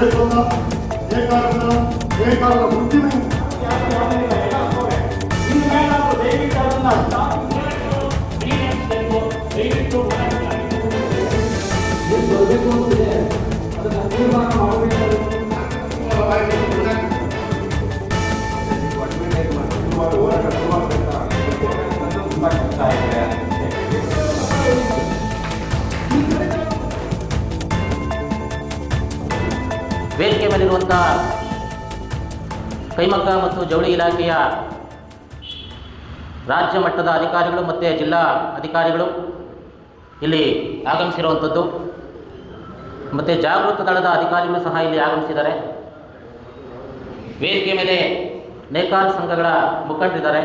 ದೇಶದ ನೇಕಾರರ ನೇಕಾರರ ಮುಂದಿನ ವೇದಿಕೆ ಮೇಲಿರುವಂಥ ಕೈಮಗ್ಗ ಮತ್ತು ಜವಳಿ ಇಲಾಖೆಯ ರಾಜ್ಯ ಮಟ್ಟದ ಅಧಿಕಾರಿಗಳು ಮತ್ತು ಜಿಲ್ಲಾ ಅಧಿಕಾರಿಗಳು ಇಲ್ಲಿ ಆಗಮಿಸಿರುವಂಥದ್ದು. ಮತ್ತು ಜಾಗೃತ ದಳದ ಅಧಿಕಾರಿಗಳು ಸಹ ಇಲ್ಲಿ ಆಗಮಿಸಿದ್ದಾರೆ. ವೇದಿಕೆ ಮೇಲೆ ನೇಕಾರ ಸಂಘಗಳ ಮುಖಂಡರಿದ್ದಾರೆ.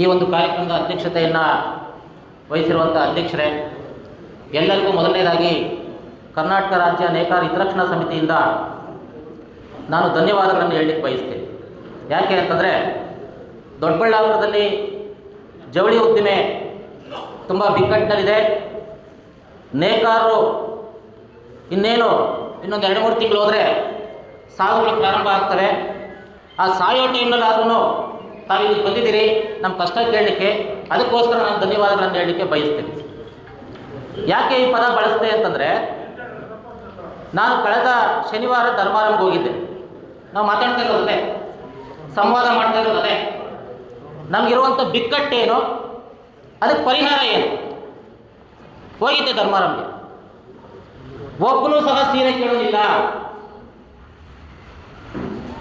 ಈ ಒಂದು ಕಾರ್ಯಕ್ರಮದ ಅಧ್ಯಕ್ಷತೆಯನ್ನು ವಹಿಸಿರುವಂಥ ಅಧ್ಯಕ್ಷರೇ, ಎಲ್ಲರಿಗೂ ಮೊದಲನೇದಾಗಿ ಕರ್ನಾಟಕ ರಾಜ್ಯ ನೇಕಾರ ಹಿತರಕ್ಷಣಾ ಸಮಿತಿಯಿಂದ ನಾನು ಧನ್ಯವಾದಗಳನ್ನು ಹೇಳಲಿಕ್ಕೆ ಬಯಸ್ತೇನೆ. ಯಾಕೆ ಅಂತಂದರೆ ದೊಡ್ಡಬಳ್ಳಾಪುರದಲ್ಲಿ ಜವಳಿ ಉದ್ದಿಮೆ ತುಂಬ ಬಿಕ್ಕಟ್ಟಿನಲ್ಲಿದೆ. ನೇಕಾರರು ಇನ್ನೇನು ಇನ್ನೊಂದು ಎರಡು ಮೂರು ತಿಂಗಳು ಹೋದರೆ ಸಾವುಗಳು ಪ್ರಾರಂಭ ಆಗ್ತವೆ. ಆ ಸಾಯೋ ಟೈಮ್ನಲ್ಲಾದ್ರೂ ತಾವು ಇಲ್ಲಿ ಬಂದಿದ್ದೀರಿ. ನಮ್ಮ ಕಷ್ಟ ಕೇಳಲಿಕ್ಕೆ ಅದಕ್ಕೋಸ್ಕರ ನಾನು ಧನ್ಯವಾದಗಳನ್ನು ಹೇಳಲಿಕ್ಕೆ ಬಯಸ್ತೇನೆ. ಯಾಕೆ ಈ ಪದ ಬಳಸ್ತೆ ಅಂತಂದರೆ ನಾನು ಕಳೆದ ಶನಿವಾರ ಧರ್ಮಾರಂಭ ಹೋಗಿದ್ದೆ. ನಾವು ಮಾತಾಡ್ತಾ ಇರೋದು ಅದೇ ಸಂವಾದ ಮಾಡ್ತಾ ಇರೋದು ಅದೇ ನಮಗಿರುವಂಥ ಬಿಕ್ಕಟ್ಟೇನು ಅದಕ್ಕೆ ಪರಿಹಾರ ಏನು? ಹೋಗಿದ್ದೆ ಧರ್ಮಾರಂಭೆ ಒಬ್ಬನೂ ಸಹ ಸೀರೆ ಕೇಳೋದಿಲ್ಲ.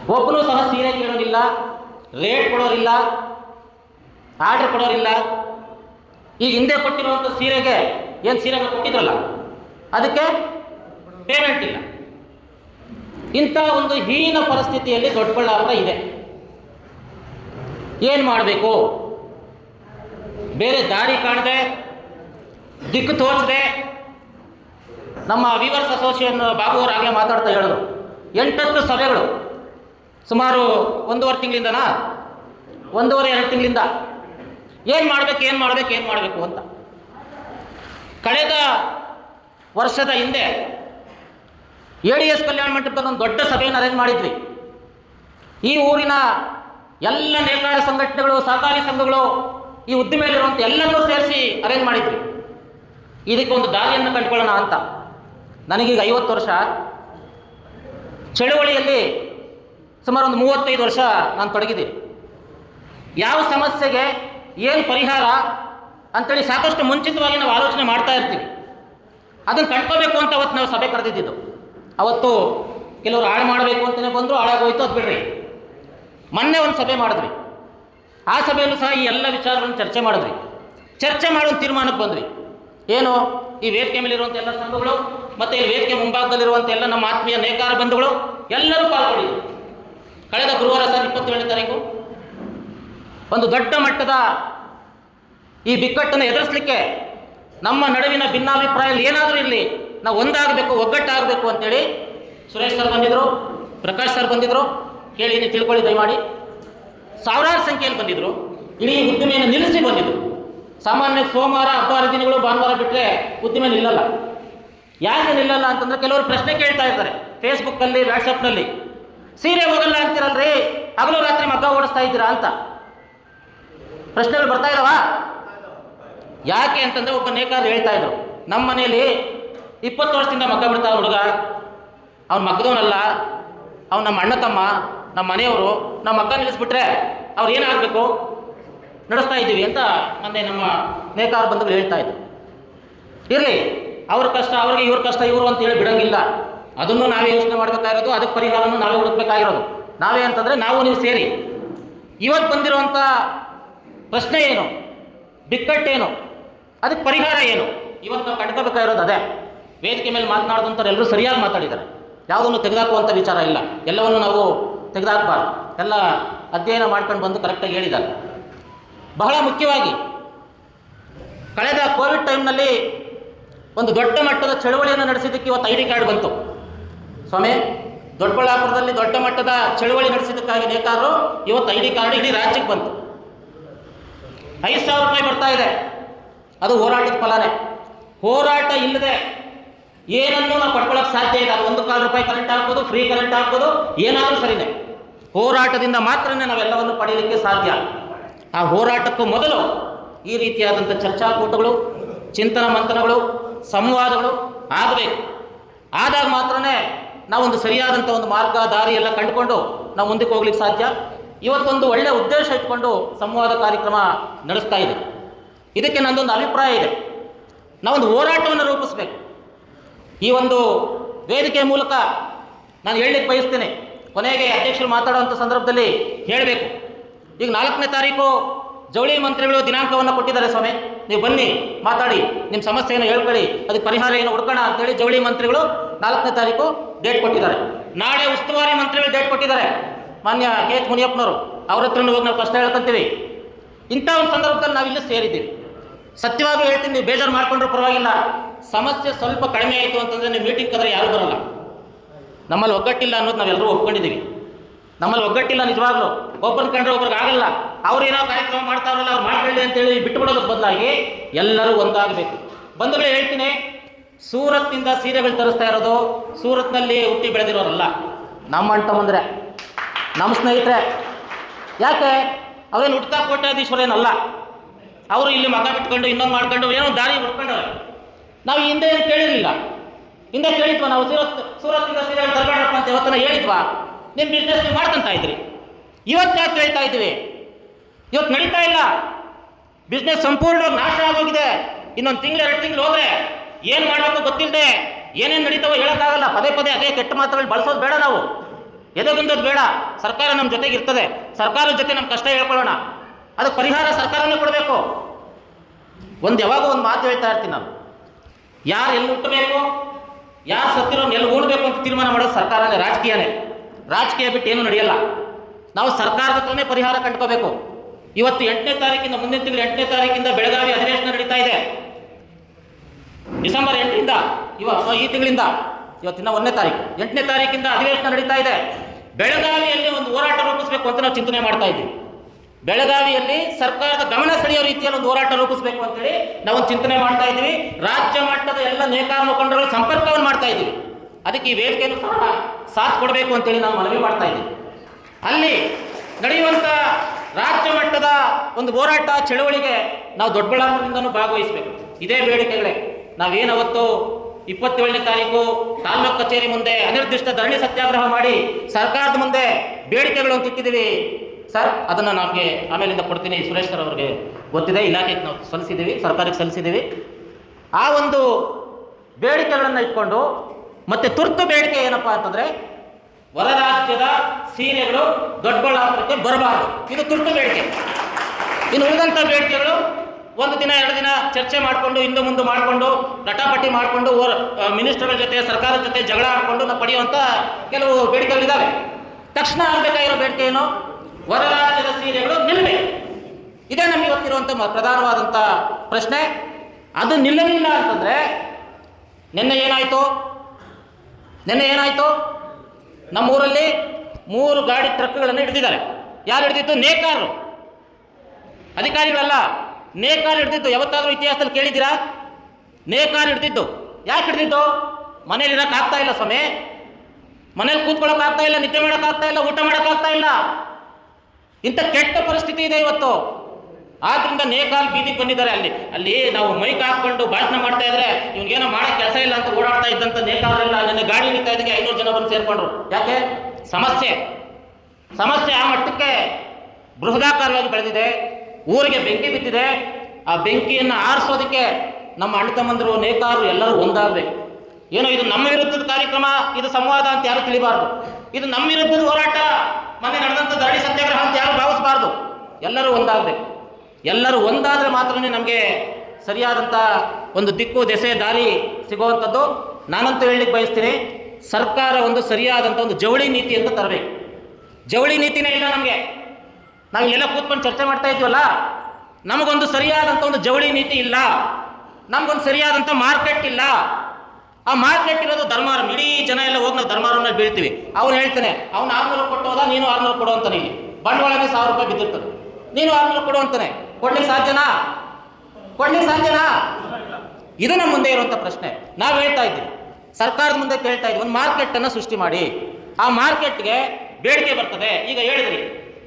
ಒಬ್ಬನೂ ಸಹ ಸೀರೆ ಕೇಳೋದಿಲ್ಲ. ರೇಟ್ ಕೊಡೋರಿಲ್ಲ. ಆರ್ಡರ್ ಕೊಡೋರಿಲ್ಲ. ಈಗ ಹಿಂದೆ ಕೊಟ್ಟಿರುವಂಥ ಸೀರೆಗೆ ಏನು ಸೀರೆಗಳು ಕೊಟ್ಟಿದ್ರಲ್ಲ? ಅದಕ್ಕೆ ಪೇಮೆಂಟ್ ಇಲ್ಲ. ಇಂಥ ಒಂದು ಹೀನ ಪರಿಸ್ಥಿತಿಯಲ್ಲಿ ದೊಡ್ಡಬಳ್ಳಾಪುರ ಇದೆ. ಏನು ಮಾಡಬೇಕು? ಬೇರೆ ದಾರಿ ಕಾಣದೆ, ದಿಕ್ಕು ತೋರಿಸದೆ ನಮ್ಮ ವಿವರ್ಸ್ ಅಸೋಸಿಯೇಷನ್ ಬಾಬು ಆಗಲೇ ಮಾತಾಡ್ತಾ ಹೇಳಿದ್ರು. ಎಂಟತ್ತು ಸಭೆಗಳು, ಸುಮಾರು ಒಂದೂವರೆ ತಿಂಗಳಿಂದನಾ? ಒಂದೂವರೆ, ಎರಡು ತಿಂಗಳಿಂದ. ಏನು ಮಾಡಬೇಕು ಏನು ಮಾಡಬೇಕು ಏನು ಮಾಡಬೇಕು ಅಂತ. ಕಳೆದ ವರ್ಷದ ಹಿಂದೆ ಎ ಡಿ ಎಸ್ ಕಲ್ಯಾಣ ಮಂಟಪದಲ್ಲಿ ಒಂದು ದೊಡ್ಡ ಸಭೆಯನ್ನು ಅರೇಂಜ್ ಮಾಡಿದ್ವಿ. ಈ ಊರಿನ ಎಲ್ಲ ನೇಕಾರ ಸಂಘಟನೆಗಳು, ಸಹಕಾರಿ ಸಂಘಗಳು, ಈ ಉದ್ದಿಮೆಯಲ್ಲಿರುವಂಥ ಎಲ್ಲರನ್ನೂ ಸೇರಿಸಿ ಅರೇಂಜ್ ಮಾಡಿದ್ವಿ. ಇದಕ್ಕೆ ಒಂದು ದಾರಿಯನ್ನು ಕಂಡುಕೊಳ್ಳೋಣ ಅಂತ. ನನಗೀಗ ಐವತ್ತು ವರ್ಷ. ಚಳುವಳಿಯಲ್ಲಿ ಸುಮಾರು ಒಂದು ಮೂವತ್ತೈದು ವರ್ಷ ನಾನು ತೊಡಗಿದ್ದೀನಿ. ಯಾವ ಸಮಸ್ಯೆಗೆ ಏನು ಪರಿಹಾರ ಅಂತೇಳಿ ಸಾಕಷ್ಟು ಮುಂಚಿತವಾಗಿ ನಾವು ಆಲೋಚನೆ ಮಾಡ್ತಾ ಇರ್ತೀವಿ. ಅದನ್ನು ಕಂಡ್ಕೋಬೇಕು ಅಂತ ಅವತ್ತು ನಾವು ಸಭೆ ಕರೆದಿದ್ದು ಅವತ್ತು ಕೆಲವರು ಹಾಳು ಮಾಡಬೇಕು ಅಂತಲೇ ಬಂದರು, ಹಾಳಾಗೋಯ್ತು, ಅದು ಬಿಡ್ರಿ. ಮೊನ್ನೆ ಒಂದು ಸಭೆ ಮಾಡಿದ್ರಿ ಆ ಸಭೆಯಲ್ಲೂ ಸಹ ಈ ಎಲ್ಲ ವಿಚಾರಗಳನ್ನು ಚರ್ಚೆ ಮಾಡಿದ್ರಿ ಚರ್ಚೆ ಮಾಡೋ ತೀರ್ಮಾನಕ್ಕೆ ಬಂದ್ರಿ ಏನು? ಈ ವೇದಿಕೆ ಮೇಲಿರುವಂಥ ಎಲ್ಲ ಸಂಘಗಳು, ಮತ್ತು ಈ ವೇದಿಕೆ ಮುಂಭಾಗದಲ್ಲಿರುವಂಥ ಎಲ್ಲ ನಮ್ಮ ಆತ್ಮೀಯ ನೇಕಾರ ಬಂಧುಗಳು, ಎಲ್ಲರೂ ಪಾಲ್ಗೊಂಡಿದ್ರು ಕಳೆದ ಗುರುವಾರ ಸರ್ ಇಪ್ಪತ್ತೇಳನೇ ತಾರೀಕು, ಒಂದು ದೊಡ್ಡ ಮಟ್ಟದ ಈ ಬಿಕ್ಕಟ್ಟನ್ನು ಎದುರಿಸಲಿಕ್ಕೆ ನಮ್ಮ ನಡುವಿನ ಭಿನ್ನಾಭಿಪ್ರಾಯ ಏನಾದರೂ ಇರಲಿ. ನಾವು ಒಂದಾಗಬೇಕು, ಒಗ್ಗಟ್ಟಾಗಬೇಕು ಅಂತೇಳಿ ಸುರೇಶ್ ಸರ್ ಬಂದಿದ್ರು, ಪ್ರಕಾಶ್ ಸರ್ ಬಂದಿದ್ರು. ಕೇಳಿ ತಿಳ್ಕೊಳ್ಳಿ, ದಯಮಾಡಿ. ಸಾವಿರಾರು ಸಂಖ್ಯೆಯಲ್ಲಿ ಬಂದಿದ್ರು. ಇಡೀ ಉದ್ದಿಮೆಯನ್ನು ನಿಲ್ಲಿಸಿ ಬಂದಿದ್ರು. ಸಾಮಾನ್ಯ ಸೋಮವಾರ ಹಬ್ಬ ಹರಿದಿನಗಳು ಭಾನುವಾರ ಬಿಟ್ಟರೆ ಉದ್ದಿಮೆ ನಿಲ್ಲಲ್ಲ. ಯಾಕೆ ನಿಲ್ಲಲ್ಲ ಅಂತಂದ್ರೆ ಕೆಲವರು ಪ್ರಶ್ನೆ ಕೇಳ್ತಾ ಇರ್ತಾರೆ. ಫೇಸ್ಬುಕ್ಕಲ್ಲಿ ವಾಟ್ಸಪ್ನಲ್ಲಿ ಸೀರೆ ಹೋಗಲ್ಲ ಅಂತೀರಲ್ರಿ? ಹಗಲು ರಾತ್ರಿ ಮಗ್ಗ ಓಡಿಸ್ತಾ ಇದ್ದೀರಾ ಅಂತ. ಪ್ರಶ್ನೆಗಳು ಬರ್ತಾ ಇದಾವಾ? ಯಾಕೆ ಅಂತಂದ್ರೆ ಒಬ್ಬ ನೇಕಾರ ಹೇಳ್ತಾ ಇದ್ರು. ನಮ್ಮ ಮನೆಯಲ್ಲಿ ಇಪ್ಪತ್ತು ವರ್ಷದಿಂದ ಮಗ ಬಿಡ್ತಾ ಹುಡುಗ. ಅವ್ನ ಮಗದವನಲ್ಲ ಅವ್ನು ನಮ್ಮ ಅಣ್ಣ ತಮ್ಮ, ನಮ್ಮ ಮನೆಯವರು, ನಮ್ಮ ಮಗ್ಗ ನಿಲ್ಲಿಸ್ಬಿಟ್ರೆ ಅವ್ರು ಏನಾಗಬೇಕು ನಡೆಸ್ತಾ ಇದ್ದೀವಿ ಅಂತ ಮೊನ್ನೆ ನಮ್ಮ ನೇಕಾರ ಬಂಧುಗಳು ಹೇಳ್ತಾ ಇದ್ರು. ಇರಲಿ, ಅವ್ರ ಕಷ್ಟ ಅವ್ರಿಗೆ ಇವ್ರ ಕಷ್ಟ ಇವರು ಅಂತ ಹೇಳಿ ಬಿಡಂಗಿಲ್ಲ. ಅದನ್ನು ನಾವೇ ಯೋಚನೆ ಮಾಡಬೇಕಾಗಿರೋದು, ಅದಕ್ಕೆ ಪರಿಹಾರವನ್ನು ನಾವೇ ಹುಡುಕ್ಬೇಕಾಗಿರೋದು. ನಾವೇ ಅಂತಂದರೆ ನಾವು ನೀವು ಸೇರಿ. ಇವತ್ತು ಬಂದಿರುವಂಥ ಪ್ರಶ್ನೆ ಏನು? ಬಿಕ್ಕಟ್ಟೇನು ಅದಕ್ಕೆ ಪರಿಹಾರ ಏನು? ಇವತ್ತು ನಾವು ಕಂಡ್ಕೋಬೇಕಾಗಿರೋದು ಅದೇ. ವೇದಿಕೆ ಮೇಲೆ ಮಾತನಾಡಿದಂಥವ್ರು ಎಲ್ಲರೂ ಸರಿಯಾಗಿ ಮಾತಾಡಿದ್ದಾರೆ. ಯಾವುದನ್ನು ತೆಗೆದಾಕುವಂಥ ವಿಚಾರ ಇಲ್ಲ. ಎಲ್ಲವನ್ನು ನಾವು ತೆಗೆದಾಕಬಾರ್ದು. ಎಲ್ಲ ಅಧ್ಯಯನ ಮಾಡ್ಕೊಂಡು ಬಂದು ಕರೆಕ್ಟಾಗಿ ಹೇಳಿದ್ದಾರೆ. ಬಹಳ ಮುಖ್ಯವಾಗಿ ಕಳೆದ ಕೋವಿಡ್ ಟೈಮ್ನಲ್ಲಿ ಒಂದು ದೊಡ್ಡ ಮಟ್ಟದ ಚಳುವಳಿಯನ್ನು ನಡೆಸಿದ್ದಕ್ಕೆ ಇವತ್ತು ಐ ಡಿ ಕಾರ್ಡ್ ಬಂತು. ಸ್ವಾಮಿ ದೊಡ್ಡಬಳ್ಳಾಪುರದಲ್ಲಿ ದೊಡ್ಡ ಮಟ್ಟದ ಚಳುವಳಿ ನಡೆಸಿದ್ದಕ್ಕಾಗಿ ಬೇಕಾದರೂ ಇವತ್ತು ಐ ಡಿ ಕಾರ್ಡ್ ಇಡೀ ರಾಜ್ಯಕ್ಕೆ ಬಂತು. ಐದು ಸಾವಿರ ರೂಪಾಯಿ ಬರ್ತಾ ಇದೆ. ಅದು ಹೋರಾಟದ ಫಲನೇ. ಹೋರಾಟ ಇಲ್ಲದೆ ಏನನ್ನೂ ನಾವು ಪಡ್ಕೊಳ್ಳೋಕೆ ಸಾಧ್ಯ ಇಲ್ಲ. ಅದು ಒಂದು ಕಾಲು ರೂಪಾಯಿ ಕರೆಂಟ್ ಹಾಕೋದು ಫ್ರೀ ಕರೆಂಟ್ ಹಾಕೋದು ಏನಾದರೂ ಸರಿನೇ. ಹೋರಾಟದಿಂದ ಮಾತ್ರ ನಾವೆಲ್ಲವನ್ನು ಪಡೆಯಲಿಕ್ಕೆ ಸಾಧ್ಯ. ಆ ಹೋರಾಟಕ್ಕೂ ಮೊದಲು ಈ ರೀತಿಯಾದಂಥ ಚರ್ಚಾಕೂಟಗಳು, ಚಿಂತನ ಮಂಥನಗಳು, ಸಂವಾದಗಳು ಆಗಬೇಕು. ಆದಾಗ ಮಾತ್ರ ನಾವೊಂದು ಸರಿಯಾದಂಥ ಒಂದು ಮಾರ್ಗ ದಾರಿ ಎಲ್ಲ ಕಂಡುಕೊಂಡು ನಾವು ಮುಂದಕ್ಕೆ ಹೋಗ್ಲಿಕ್ಕೆ ಸಾಧ್ಯ. ಇವತ್ತೊಂದು ಒಳ್ಳೆಯ ಉದ್ದೇಶ ಇಟ್ಕೊಂಡು ಸಂವಾದ ಕಾರ್ಯಕ್ರಮ ನಡೆಸ್ತಾ ಇದೆ ಇದಕ್ಕೆ ನಂದೊಂದು ಅಭಿಪ್ರಾಯ ಇದೆ. ನಾವೊಂದು ಹೋರಾಟವನ್ನು ರೂಪಿಸ್ಬೇಕು. ಈ ಒಂದು ವೇದಿಕೆ ಮೂಲಕ ನಾನು ಹೇಳಲಿಕ್ಕೆ ಬಯಸ್ತೇನೆ. ಕೊನೆಗೆ ಅಧ್ಯಕ್ಷರು ಮಾತಾಡುವಂಥ ಸಂದರ್ಭದಲ್ಲಿ ಹೇಳಬೇಕು. ಈಗ ನಾಲ್ಕನೇ ತಾರೀಕು ಜವಳಿ ಮಂತ್ರಿಗಳು ದಿನಾಂಕವನ್ನು ಕೊಟ್ಟಿದ್ದಾರೆ ಸ್ವಾಮಿ. ನೀವು ಬನ್ನಿ, ಮಾತಾಡಿ ನಿಮ್ಮ ಸಮಸ್ಯೆಯನ್ನು ಹೇಳ್ಕೊಳ್ಳಿ, ಅದಕ್ಕೆ ಪರಿಹಾರ ಏನು ಹುಡ್ಕೋಣ ಅಂತೇಳಿ ಜವಳಿ ಮಂತ್ರಿಗಳು ನಾಲ್ಕನೇ ತಾರೀಕು ಡೇಟ್ ಕೊಟ್ಟಿದ್ದಾರೆ. ನಾಳೆ ಉಸ್ತುವಾರಿ ಮಂತ್ರಿಗಳು ಡೇಟ್ ಕೊಟ್ಟಿದ್ದಾರೆ. ಮಾನ್ಯ ಕೆ ಎಚ್ ಮುನಿಯಪ್ಪನವರು, ಅವ್ರ ಹತ್ರನೂ ಹೋಗಿ ನಾವು ಕಷ್ಟ ಹೇಳ್ಕೊಂತೀವಿ. ಇಂಥ ಒಂದು ಸಂದರ್ಭದಲ್ಲಿ ನಾವಿಲ್ಲಿ ಸೇರಿದ್ದೀವಿ. ಸತ್ಯವಾಗಿ ಹೇಳ್ತೀನಿ, ನೀವು ಬೇಜಾರು ಮಾಡಿಕೊಂಡ್ರೂ ಪರವಾಗಿಲ್ಲ. ಸಮಸ್ಯೆ ಸ್ವಲ್ಪ ಕಡಿಮೆ ಆಯಿತು ಅಂತಂದರೆ ನೀವು ಮೀಟಿಂಗ್ ಕದ್ರೆ ಯಾರು ಬರಲ್ಲ. ನಮ್ಮಲ್ಲಿ ಒಗ್ಗಟ್ಟಿಲ್ಲ ಅನ್ನೋದು ನಾವೆಲ್ಲರೂ ಒಪ್ಕೊಂಡಿದ್ದೀವಿ. ನಮ್ಮಲ್ಲಿ ಒಗ್ಗಟ್ಟಿಲ್ಲ ನಿಜವಾಗ್ಲೂ. ಒಬ್ಬನ ಕಂಡ್ರೆ ಒಬ್ರಿಗೆ ಆಗಲ್ಲ. ಅವ್ರು ಏನೋ ಕಾರ್ಯಕ್ರಮ ಮಾಡ್ತಾರಲ್ಲ ಅವ್ರು ಮಾಡ್ಕೊಳ್ಳಿ ಅಂತೇಳಿ ಬಿಟ್ಟುಬಿಡೋದಕ್ಕೆ ಬದಲಾಗಿ ಎಲ್ಲರೂ ಒಂದಾಗಬೇಕು. ಬಂಧುಗಳೇ ಹೇಳ್ತೀನಿ, ಸೂರತ್ನಿಂದ ಸೀರೆಗಳು ತರಿಸ್ತಾ ಇರೋದು ಸೂರತ್ನಲ್ಲಿ ಹುಟ್ಟಿ ಬೆಳೆದಿರೋರಲ್ಲ. ನಮ್ಮ ಅಣ್ಣ ನಮ್ಮ ಸ್ನೇಹಿತರೆ, ಯಾಕೆ? ಅವ್ರೇನು ಹುಟ್ಟಾ ಕೋಟ್ಯಾಧೀಶ್ವರೇನಲ್ಲ. ಅವರು ಇಲ್ಲಿ ಮಗ ಬಿಟ್ಕೊಂಡು ಇನ್ನೊಂದು ಮಾಡ್ಕೊಂಡು ಏನೋ ದಾರಿ ಬಿಟ್ಕೊಂಡವ್ರೆ ನಾವು ಹಿಂದೆ ಏನು ಕೇಳಿರಲಿಲ್ಲ. ಹಿಂದೆ ಕೇಳಿದ್ವಾ, ನಾವು ಸೂರತ್ ಸೂರತ್ನಿಂದ ಸೀರೆ ತರಬೇಡಪ್ಪ ಅಂತ ಇವತ್ತನ್ನ ಹೇಳಿದ್ವಾ. ನಿಮ್ಮ ಬಿಸ್ನೆಸ್ ನೀವು ಮಾಡ್ಕೊಂತ ಇದ್ರಿ. ಇವತ್ತು ಯಾಕೆ ಹೇಳ್ತಾ ಇದ್ದೀವಿ? ಇವತ್ತು ನಡೀತಾ ಇಲ್ಲ. ಬಿಸ್ನೆಸ್ ಸಂಪೂರ್ಣವಾಗಿ ನಾಶ ಆಗೋಗಿದೆ. ಇನ್ನೊಂದು ತಿಂಗಳು, ಎರಡು ತಿಂಗಳು ಹೋದ್ರೆ ಏನು ಮಾಡಬೇಕು ಗೊತ್ತಿಲ್ಲದೆ ಏನೇನು ನಡೀತಾವೋ ಹೇಳೋಕ್ಕಾಗಲ್ಲ. ಪದೇ ಪದೇ ಅದೇ ಕೆಟ್ಟ ಮಾತುಗಳು ಬಳಸೋದು ಬೇಡ ನಾವು. ಎದೆಗುಂದೋದು ಬೇಡ. ಸರ್ಕಾರ ನಮ್ಮ ಜೊತೆಗೆ ಇರ್ತದೆ. ಸರ್ಕಾರದ ಜೊತೆ ನಮ್ಮ ಕಷ್ಟ ಹೇಳ್ಕೊಳ್ಳೋಣ. ಅದಕ್ಕೆ ಪರಿಹಾರ ಸರ್ಕಾರನೇ ಕೊಡಬೇಕು. ಒಂದು ಯಾವಾಗ ಒಂದು ಮಾತು ಹೇಳ್ತಾ ಇರ್ತೀನಿ ನಾನು. ಯಾರು ಎಲ್ಲಿ ಹುಟ್ಟಬೇಕು? ಯಾರು ಸತ್ತಿರೋ ಎಲ್ಲಿ ಓಡಬೇಕು ಅಂತ ತೀರ್ಮಾನ ಮಾಡೋದು ಸರ್ಕಾರನೇ, ರಾಜಕೀಯನೇ. ರಾಜಕೀಯ ಬಿಟ್ಟು ಏನೂ ನಡೆಯಲ್ಲ. ನಾವು ಸರ್ಕಾರದ ಹತ್ರನೇ ಪರಿಹಾರ ಕಂಡ್ಕೋಬೇಕು. ಇವತ್ತು ಎಂಟನೇ ತಾರೀಕಿಂದ, ಮುಂದಿನ ತಿಂಗಳು ಎಂಟನೇ ತಾರೀಕಿಂದ ಬೆಳಗಾವಿ ಅಧಿವೇಶನ ನಡೀತಾ ಇದೆ. ಡಿಸೆಂಬರ್ ಎಂಟರಿಂದ, ಇವ ಈ ತಿಂಗಳಿಂದ ಇವತ್ತಿನ ಒಂದನೇ ತಾರೀಕು. ಎಂಟನೇ ತಾರೀಕಿಂದ ಅಧಿವೇಶನ ನಡೀತಾ ಇದೆ. ಬೆಳಗಾವಿಯಲ್ಲಿ ಒಂದು ಹೋರಾಟ ರೂಪಿಸಬೇಕು ಅಂತ ನಾವು ಚಿಂತನೆ ಮಾಡ್ತಾ ಇದ್ದೀವಿ. ಬೆಳಗಾವಿಯಲ್ಲಿ ಸರ್ಕಾರದ ಗಮನ ಸೆಳೆಯೋ ರೀತಿಯಲ್ಲಿ ಒಂದು ಹೋರಾಟ ರೂಪಿಸಬೇಕು ಅಂತೇಳಿ ನಾವೊಂದು ಚಿಂತನೆ ಮಾಡ್ತಾ ಇದ್ದೀವಿ. ರಾಜ್ಯ ಮಟ್ಟದ ಎಲ್ಲ ನೇಕಾರ ಮುಖಂಡರುಗಳ ಸಂಪರ್ಕವನ್ನು ಮಾಡ್ತಾ ಇದ್ದೀವಿ. ಅದಕ್ಕೆ ಈ ವೇದಿಕೆಯನ್ನು ಸಹ ಸಾಥ್ ಕೊಡಬೇಕು ಅಂತೇಳಿ ನಾವು ಮನವಿ ಮಾಡ್ತಾ ಇದ್ದೀವಿ. ಅಲ್ಲಿ ನಡೆಯುವಂಥ ರಾಜ್ಯ ಮಟ್ಟದ ಒಂದು ಹೋರಾಟ ಚಳವಳಿಗೆ ನಾವು ದೊಡ್ಡಬಳ್ಳಾಪುರದಿಂದನೂ ಭಾಗವಹಿಸಬೇಕು. ಇದೇ ಬೇಡಿಕೆಗಳೇ. ನಾವೇನವತ್ತು ಇಪ್ಪತ್ತೇಳನೇ ತಾರೀಕು ತಾಲೂಕು ಕಚೇರಿ ಮುಂದೆ ಅನಿರ್ದಿಷ್ಟ ಧರಣಿ ಸತ್ಯಾಗ್ರಹ ಮಾಡಿ ಸರ್ಕಾರದ ಮುಂದೆ ಬೇಡಿಕೆಗಳನ್ನು ತಿಕ್ಕಿದ್ದೀವಿ ಸರ್, ಅದನ್ನು ನಮಗೆ ಆಮೇಲಿಂದ ಕೊಡ್ತೀನಿ. ಸುರೇಶ್ ಸರ್ ಅವರಿಗೆ ಗೊತ್ತಿದೆ ಇಲಾಖೆಗೆ ನಾವು ಸಲ್ಲಿಸಿದ್ದೀವಿ, ಸರ್ಕಾರಕ್ಕೆ ಸಲ್ಲಿಸಿದ್ದೀವಿ. ಆ ಒಂದು ಬೇಡಿಕೆಗಳನ್ನು ಇಟ್ಕೊಂಡು, ಮತ್ತೆ ತುರ್ತು ಬೇಡಿಕೆ ಏನಪ್ಪ ಅಂತಂದರೆ ಹೊರ ರಾಜ್ಯದ ಸೀರೆಗಳು ದೊಡ್ಡಬಳ್ಳಾಪುರಕ್ಕೆ ಬರಬಾರದು. ಇದು ತುರ್ತು ಬೇಡಿಕೆ. ಇನ್ನು ಉಳಿದಂಥ ಬೇಡಿಕೆಗಳು ಒಂದು ದಿನ, ಎರಡು ದಿನ ಚರ್ಚೆ ಮಾಡಿಕೊಂಡು, ಹಿಂದೆ ಮುಂದೆ ಮಾಡಿಕೊಂಡು ಲಟಾಪಟ್ಟಿ ಮಾಡಿಕೊಂಡು, ಓರ್ ಮಿನಿಸ್ಟರ್ಗಳ ಜೊತೆ, ಸರ್ಕಾರದ ಜೊತೆ ಜಗಳ ಆಡಿಕೊಂಡು ನಾವು ಪಡೆಯುವಂಥ ಕೆಲವು ಬೇಡಿಕೆಗಳಿದ್ದಾವೆ ತಕ್ಷಣ ಆಗಬೇಕಾಗಿರೋ ಬೇಡಿಕೆ ಏನು? ಹೊರ ರಾಜ್ಯದ ಸೀರೆಗಳು ನಿಲ್ಲಬೇಕು ಇದೇ ನಮಗೆ ಗೊತ್ತಿರುವಂಥ ಪ್ರಧಾನವಾದಂಥ ಪ್ರಶ್ನೆ. ಅದು ನಿಲ್ಲಲಿಲ್ಲ ಅಂತಂದರೆ ನಿನ್ನೆ ಏನಾಯಿತು? ನಿನ್ನೆ ಏನಾಯಿತು? ನಮ್ಮೂರಲ್ಲಿ ಮೂರು ಗಾಡಿ ಟ್ರಕ್ಗಳನ್ನು ಹಿಡಿದಿದ್ದಾರೆ. ಯಾರು ಹಿಡಿದಿತ್ತು? ನೇಕಾರರು. ಅಧಿಕಾರಿಗಳಲ್ಲ. ನೇಕಾರ ಹಿಡ್ದಿದ್ದು ಯಾವತ್ತಾದರೂ ಇತಿಹಾಸದಲ್ಲಿ ಕೇಳಿದ್ದೀರಾ? ನೇಕಾರ ಹಿಡ್ದಿದ್ದು. ಯಾಕೆ ಹಿಡ್ದಿದ್ದು? ಮನೇಲಿ ಇರೋಕ್ಕಾಗ್ತಾ ಇಲ್ಲ ಸ್ವಾಮಿ. ಮನೇಲಿ ಕೂತ್ಕೊಳಕ್ಕಾಗ್ತಾ ಇಲ್ಲ, ನಿದ್ದೆ ಮಾಡೋಕ್ಕಾಗ್ತಾ ಇಲ್ಲ, ಊಟ ಮಾಡೋಕ್ಕಾಗ್ತಾ ಇಲ್ಲ. ಇಂಥ ಕೆಟ್ಟ ಪರಿಸ್ಥಿತಿ ಇದೆ ಇವತ್ತು. ಆದ್ರಿಂದ ನೇಕಾಲ್ ಬೀದಿಗೆ ಬಂದಿದ್ದಾರೆ ಅಲ್ಲಿ. ಅಲ್ಲಿ ನಾವು ಮೈಕ್ ಹಾಕೊಂಡು ಭಾಷಣ ಮಾಡ್ತಾ ಇದ್ರೆ ಇವ್ನಿಗೇನೋ ಮಾಡೋ ಕೆಲಸ ಇಲ್ಲ ಅಂತ ಓಡಾಡ್ತಾ ಇದ್ದಂತ ನೇಕಾಲೆಲ್ಲ ನನ್ನ ಗಾಡಿ ನಿಂತಾ ಇದ್ದಕ್ಕೆ ಐನೂರು ಜನ ಬಂದು ಸೇರ್ಕೊಂಡ್ರು. ಯಾಕೆ? ಸಮಸ್ಯೆ. ಸಮಸ್ಯೆ ಆ ಮಟ್ಟಕ್ಕೆ ಬೃಹದಾಕಾರವಾಗಿ ಬೆಳೆದಿದೆ. ಊರಿಗೆ ಬೆಂಕಿ ಬಿದ್ದಿದೆ. ಆ ಬೆಂಕಿಯನ್ನು ಆರಿಸೋದಕ್ಕೆ ನಮ್ಮ ಅಣ್ಣ ತಮ್ಮಂದರು ನೇಕಾರರು ಎಲ್ಲರೂ ಒಂದಾಗಬೇಕು. ಏನೋ ಇದು ನಮ್ಮ ವಿರುದ್ಧದ ಕಾರ್ಯಕ್ರಮ, ಇದು ಸಂವಾದ ಅಂತ ಯಾರು ತಿಳಿಬಾರ್ದು. ಇದು ನಮ್ಮ ವಿರುದ್ಧದ ಹೋರಾಟ, ಮನೆ ಧರಣಿ ಸತ್ಯಾಗ್ರಹ ಅಂತ ಯಾರು ಭಾವಿಸಬಾರ್ದು. ಎಲ್ಲರೂ ಒಂದಾಗಬೇಕು ಎಲ್ಲರೂ ಒಂದಾದರೆ ಮಾತ್ರನೇ ನಮಗೆ ಸರಿಯಾದಂಥ ಒಂದು ದಿಕ್ಕು, ದೆಸೆ, ದಾರಿ ಸಿಗುವಂಥದ್ದು ನಾನಂತೂ ಹೇಳಲಿಕ್ಕೆ ಬಯಸ್ತೀನಿ, ಸರ್ಕಾರ ಒಂದು ಸರಿಯಾದಂಥ ಒಂದು ಜವಳಿ ನೀತಿ ಅಂತ ತರಬೇಕು. ಜವಳಿ ನೀತಿನೇ ಇಲ್ಲ ನಮಗೆ. ನಾವು ಎಲ್ಲ ಕೂತ್ಕೊಂಡು ಚರ್ಚೆ ಮಾಡ್ತಾ ಇದ್ವಲ್ಲ, ನಮಗೊಂದು ಸರಿಯಾದಂಥ ಒಂದು ಜವಳಿ ನೀತಿ ಇಲ್ಲ. ನಮಗೊಂದು ಸರಿಯಾದಂಥ ಮಾರ್ಕೆಟ್ ಇಲ್ಲ. ಆ ಮಾರ್ಕೆಟ್ ಇರೋದು ಧರ್ಮಾರಂ. ಇಡೀ ಜನ ಎಲ್ಲ ಹೋಗಿ ನಾವು ಧರ್ಮಾರಂನಲ್ಲಿ ಬೀಳ್ತೀವಿ. ಅವ್ನು ಹೇಳ್ತಾನೆ, ಅವ್ನು ಆರ್ನೂರು ಕೊಟ್ಟೋದ? ನೀನು ಆರ್ನೂರು ಕೊಡು ಅಂತಾನೆ ಬಂಡವಾಳನೇ ಸಾವಿರ ರೂಪಾಯಿ ಬಿದ್ದಿರ್ತದೆ. ನೀನು ಆರ್ನೂರು ಕೊಡು ಅಂತಾನೆ. ಕೊಡ್ಲಿಕ್ಕೆ ಸಾಧ್ಯನಾ? ಕೊಡ್ಲಿಕ್ಕೆ ಸಾಧ್ಯನಾ? ಇದು ನಮ್ಮ ಮುಂದೆ ಇರುವಂಥ ಪ್ರಶ್ನೆ. ನಾವು ಹೇಳ್ತಾ ಇದ್ದೀವಿ. ಸರ್ಕಾರದ ಮುಂದೆ ಕೇಳ್ತಾ ಇದ್ವಿ ಒಂದು ಮಾರ್ಕೆಟನ್ನು ಸೃಷ್ಟಿ ಮಾಡಿ. ಆ ಮಾರ್ಕೆಟ್ಗೆ ಬೇಡಿಕೆ ಬರ್ತದೆ. ಈಗ ಹೇಳಿದ್ರಿ,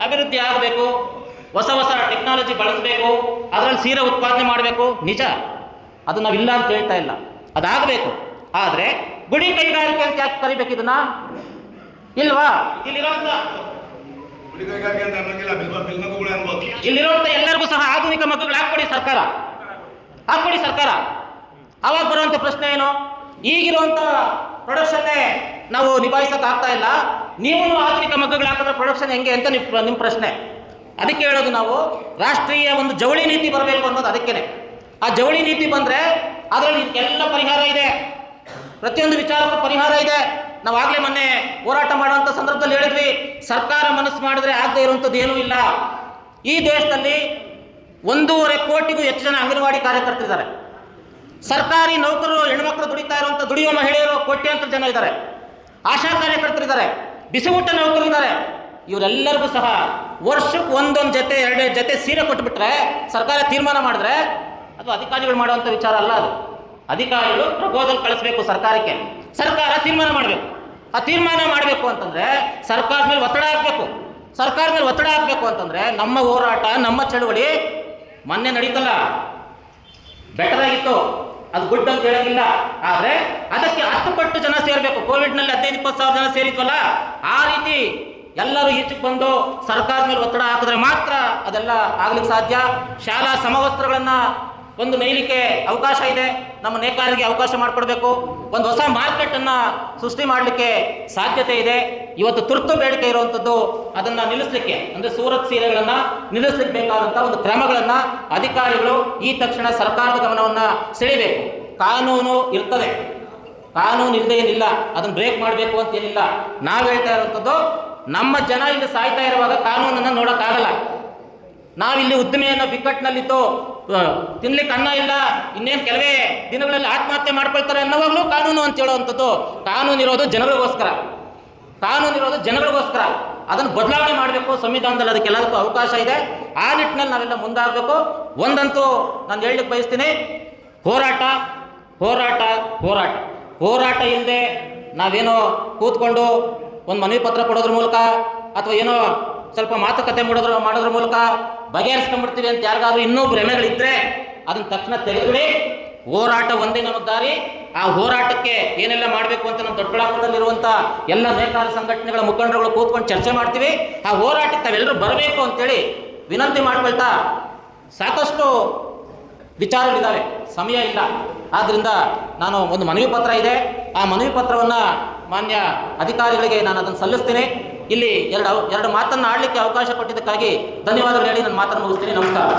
ಅಭಿವೃದ್ಧಿ ಆಗಬೇಕು, ಹೊಸ ಹೊಸ ಟೆಕ್ನಾಲಜಿ ಬಳಸಬೇಕು, ಅದರಲ್ಲಿ ಸೀರೆ ಉತ್ಪಾದನೆ ಮಾಡಬೇಕು. ನಿಜ. ಅದು ನಾವಿಲ್ಲ ಅಂತ ಹೇಳ್ತಾ ಇಲ್ಲ. ಅದಾಗಬೇಕು. ಆದರೆ ಗುಡಿ ಕೈಗಾರಿಕೆ ಅಂತ ಯಾಕೆ ಕರಿಬೇಕು ಇದನ್ನ? ಇಲ್ವಾ? ಇಲ್ಲಿರೋಂಥ ಎಲ್ಲರಿಗೂ ಸಹ ಆಧುನಿಕ ಮಕ್ಕಳು ಹಾಕ್ಕೊಡಿ ಸರ್ಕಾರ. ಹಾಕೊಡಿ ಸರ್ಕಾರ. ಅವಾಗ ಬರುವಂಥ ಪ್ರಶ್ನೆ ಏನು? ಈಗಿರುವಂಥ ಪ್ರೊಡಕ್ಷನ್ನೇ ನಾವು ನಿಭಾಯಿಸಕ್ ಆಗ್ತಾ ಇಲ್ಲ. ನೀವು ಆಧುನಿಕ ಮಗ್ಗಗಳು ಹಾಕಿದ್ರೆ ಪ್ರೊಡಕ್ಷನ್ ಹೆಂಗೆ ಅಂತ ನಿಮ್ಮ ನಿಮ್ಮ ಪ್ರಶ್ನೆ. ಅದಕ್ಕೆ ಹೇಳೋದು ನಾವು ರಾಷ್ಟ್ರೀಯ ಒಂದು ಜವಳಿ ನೀತಿ ಬರಬೇಕು ಅನ್ನೋದು ಅದಕ್ಕೇನೆ. ಆ ಜವಳಿ ನೀತಿ ಬಂದರೆ ಅದರಲ್ಲಿ ಎಲ್ಲ ಪರಿಹಾರ ಇದೆ. ಪ್ರತಿಯೊಂದು ವಿಚಾರಕ್ಕೂ ಪರಿಹಾರ ಇದೆ. ನಾವು ಆಗಲೇ ಮೊನ್ನೆ ಹೋರಾಟ ಮಾಡುವಂಥ ಸಂದರ್ಭದಲ್ಲಿ ಹೇಳಿದ್ವಿ, ಸರ್ಕಾರ ಮನಸ್ಸು ಮಾಡಿದ್ರೆ ಆಗದೆ ಇರುವಂಥದ್ದು ಏನೂ ಇಲ್ಲ. ಈ ದೇಶದಲ್ಲಿ ಒಂದೂವರೆ ಕೋಟಿಗೂ ಹೆಚ್ಚು ಜನ ಅಂಗನವಾಡಿ ಕಾರ್ಯಕರ್ತರಿದ್ದಾರೆ ಸರ್ಕಾರಿ ನೌಕರರು, ಹೆಣ್ಮಕ್ಳು ದುಡಿತಾ ಇರುವಂಥ ದುಡಿಯುವ ಮಹಿಳೆಯರು ಕೋಟ್ಯಾಂತರ ಜನ ಇದ್ದಾರೆ. ಆಶಾ ಕಾರ್ಯಕರ್ತರಿದ್ದಾರೆ ಬಿಸಿಯೂಟ ನೌಕರರು ನೌಕರರಿದ್ದಾರೆ ಇವರೆಲ್ಲರಿಗೂ ಸಹ ವರ್ಷಕ್ಕೆ ಒಂದೊಂದು ಜೊತೆ, ಎರಡೇ ಜೊತೆ ಸೀರೆ ಕೊಟ್ಬಿಟ್ರೆ ಸರ್ಕಾರ ತೀರ್ಮಾನ ಮಾಡಿದ್ರೆ ಅದು ಅಧಿಕಾರಿಗಳು ಮಾಡುವಂಥ ವಿಚಾರ ಅಲ್ಲ ಅದು. ಅಧಿಕಾರಿಗಳು ಪ್ರಪೋಸಲ್ ಕಳಿಸ್ಬೇಕು ಸರ್ಕಾರಕ್ಕೆ. ಸರ್ಕಾರ ತೀರ್ಮಾನ ಮಾಡಬೇಕು. ಆ ತೀರ್ಮಾನ ಮಾಡಬೇಕು ಅಂತಂದ್ರೆ ಸರ್ಕಾರದ ಮೇಲೆ ಒತ್ತಡ ಹಾಕಬೇಕು. ಸರ್ಕಾರ ಮೇಲೆ ಒತ್ತಡ ಹಾಕಬೇಕು ಅಂತಂದ್ರೆ ನಮ್ಮ ಹೋರಾಟ, ನಮ್ಮ ಚಳುವಳಿ ಮೊನ್ನೆ ನಡೀತಲ್ಲ. ಬೆಟರ್ ಆಗಿತ್ತು ಅದು ಗುಡ್ ಅಂತ ಹೇಳಂಗಿಲ್ಲ. ಆದರೆ ಅದಕ್ಕೆ ಹತ್ತು ಪಟ್ಟು ಜನ ಸೇರಬೇಕು. ಕೋವಿಡ್ನಲ್ಲಿ ಹದಿನೈದು, ಇಪ್ಪತ್ತು ಸಾವಿರ ಜನ ಸೇರಿದ್ವಲ್ಲ. ಆ ರೀತಿ ಎಲ್ಲರೂ ಈಚೆಗೆ ಬಂದು ಸರ್ಕಾರದ ಮೇಲೆ ಒತ್ತಡ ಹಾಕಿದ್ರೆ ಮಾತ್ರ ಅದೆಲ್ಲ ಆಗ್ಲಿಕ್ಕೆ ಸಾಧ್ಯ. ಶಾಲಾ ಸಮವಸ್ತ್ರಗಳನ್ನ ಒಂದು ಮೇಲಿಕೆ ಅವಕಾಶ ಇದೆ. ನಮ್ಮ ನೇಕಾರರಿಗೆ ಅವಕಾಶ ಮಾಡಿಕೊಡ್ಬೇಕು. ಒಂದು ಹೊಸ ಮಾರ್ಕೆಟ್ ಅನ್ನ ಸೃಷ್ಟಿ ಮಾಡಲಿಕ್ಕೆ ಸಾಧ್ಯತೆ ಇದೆ. ಇವತ್ತು ತುರ್ತು ಬೇಡಿಕೆ ಇರುವಂಥದ್ದು ಅದನ್ನ ನಿಲ್ಲಿಸಲಿಕ್ಕೆ, ಅಂದ್ರೆ ಸೂರತ್ ಸೀರೆಗಳನ್ನು ನಿಲ್ಲಿಸಲಿಕ್ಕೆ ಬೇಕಾದಂಥ ಒಂದು ಕ್ರಮಗಳನ್ನು ಅಧಿಕಾರಿಗಳು ಈ ತಕ್ಷಣ ಸರ್ಕಾರದ ಗಮನವನ್ನ ಸೆಳಿಬೇಕು ಕಾನೂನು ಇರ್ತದೆ. ಕಾನೂನು ಇಲ್ಲದೆ ಏನಿಲ್ಲ. ಅದನ್ನ ಬ್ರೇಕ್ ಮಾಡಬೇಕು ಅಂತ ಏನಿಲ್ಲ. ನಾವು ಹೇಳ್ತಾ ಇರುವಂಥದ್ದು ನಮ್ಮ ಜನ ಇಲ್ಲಿ ಸಾಯ್ತಾ ಇರುವಾಗ ಕಾನೂನನ್ನು ನೋಡೋಕ್ಕಾಗಲ್ಲ. ನಾವಿಲ್ಲಿ ಉದ್ದಿಮೆಯನ್ನು ಬಿಕ್ಕಟ್ಟಿನಲ್ಲಿದ್ದು ತಿನ್ಲಿಕ್ಕೆ ಅನ್ನ ಇಲ್ಲ, ಇನ್ನೇನು ಕೆಲವೇ ದಿನಗಳಲ್ಲಿ ಆತ್ಮಹತ್ಯೆ ಮಾಡ್ಕೊಳ್ತಾರೆ ಅನ್ನೋವಾಗಲೂ ಕಾನೂನು ಅಂತ ಹೇಳುವಂಥದ್ದು. ಕಾನೂನು ಇರೋದು ಜನಗಳಿಗೋಸ್ಕರ. ಕಾನೂನು ಇರೋದು ಜನಗಳಿಗೋಸ್ಕರ. ಅದನ್ನು ಬದಲಾವಣೆ ಮಾಡಬೇಕು, ಸಂವಿಧಾನದಲ್ಲಿ ಅದಕ್ಕೆಲ್ಲದಕ್ಕೂ ಅವಕಾಶ ಇದೆ. ಆ ನಿಟ್ಟಿನಲ್ಲಿ ನಾವೆಲ್ಲ ಮುಂದಾಗಬೇಕು. ಒಂದಂತೂ ನಾನು ಹೇಳಲಿಕ್ಕೆ ಬಯಸ್ತೀನಿ, ಹೋರಾಟ ಹೋರಾಟ ಹೋರಾಟ. ಹೋರಾಟ ಇಲ್ಲದೆ ನಾವೇನೋ ಕೂತ್ಕೊಂಡು ಒಂದು ಮನವಿ ಪತ್ರ ಕೊಡೋದ್ರ ಮೂಲಕ ಅಥವಾ ಏನೋ ಸ್ವಲ್ಪ ಮಾತುಕತೆ ಮಾಡೋದ್ರ ಮಾಡೋದ್ರ ಮೂಲಕ ಬಗೆಹರಿಸ್ಕೊಂಡ್ಬಿಡ್ತೀವಿ ಅಂತ ಯಾರಿಗಾದ್ರೂ ಇನ್ನೂ ಭ್ರಮೆಗಳಿದ್ರೆ ಅದನ್ನ ತಕ್ಷಣ ತೆಗೆದುಬಿಡಿ. ಹೋರಾಟ ಒಂದೇ ನಮ್ಮ ದಾರಿ. ಆ ಹೋರಾಟಕ್ಕೆ ಏನೆಲ್ಲ ಮಾಡಬೇಕು ಅಂತ ನಮ್ಮ ದೊಡ್ಡಬಳ್ಳಾಪುರದಲ್ಲಿರುವಂಥ ಎಲ್ಲ ನೇಕಾರ ಸಂಘಟನೆಗಳ ಮುಖಂಡರುಗಳು ಕೂತ್ಕೊಂಡು ಚರ್ಚೆ ಮಾಡ್ತೀವಿ. ಆ ಹೋರಾಟಕ್ಕೆ ತಾವೆಲ್ಲರೂ ಬರಬೇಕು ಅಂತೇಳಿ ವಿನಂತಿ ಮಾಡ್ಕೊಳ್ತಾ ಸಾಕಷ್ಟು ವಿಚಾರಗಳಿದ್ದಾವೆ. ಸಮಯ ಇಲ್ಲ. ಆದ್ದರಿಂದ ನಾನು ಒಂದು ಮನವಿ ಪತ್ರ ಇದೆ. ಆ ಮನವಿ ಪತ್ರವನ್ನು ಮಾನ್ಯ ಅಧಿಕಾರಿಗಳಿಗೆ ನಾನು ಅದನ್ನು ಸಲ್ಲಿಸ್ತೀನಿ. ಇಲ್ಲಿ ಎರಡು ಎರಡು ಮಾತನ್ನು ಆಡಲಿಕ್ಕೆ ಅವಕಾಶ ಕೊಟ್ಟಿದ್ದಕ್ಕಾಗಿ ಧನ್ಯವಾದಗಳು ಹೇಳಿ ನನ್ನ ಮಾತನ್ನು ಮುಗಿಸ್ತೀನಿ. ನಮಸ್ಕಾರ.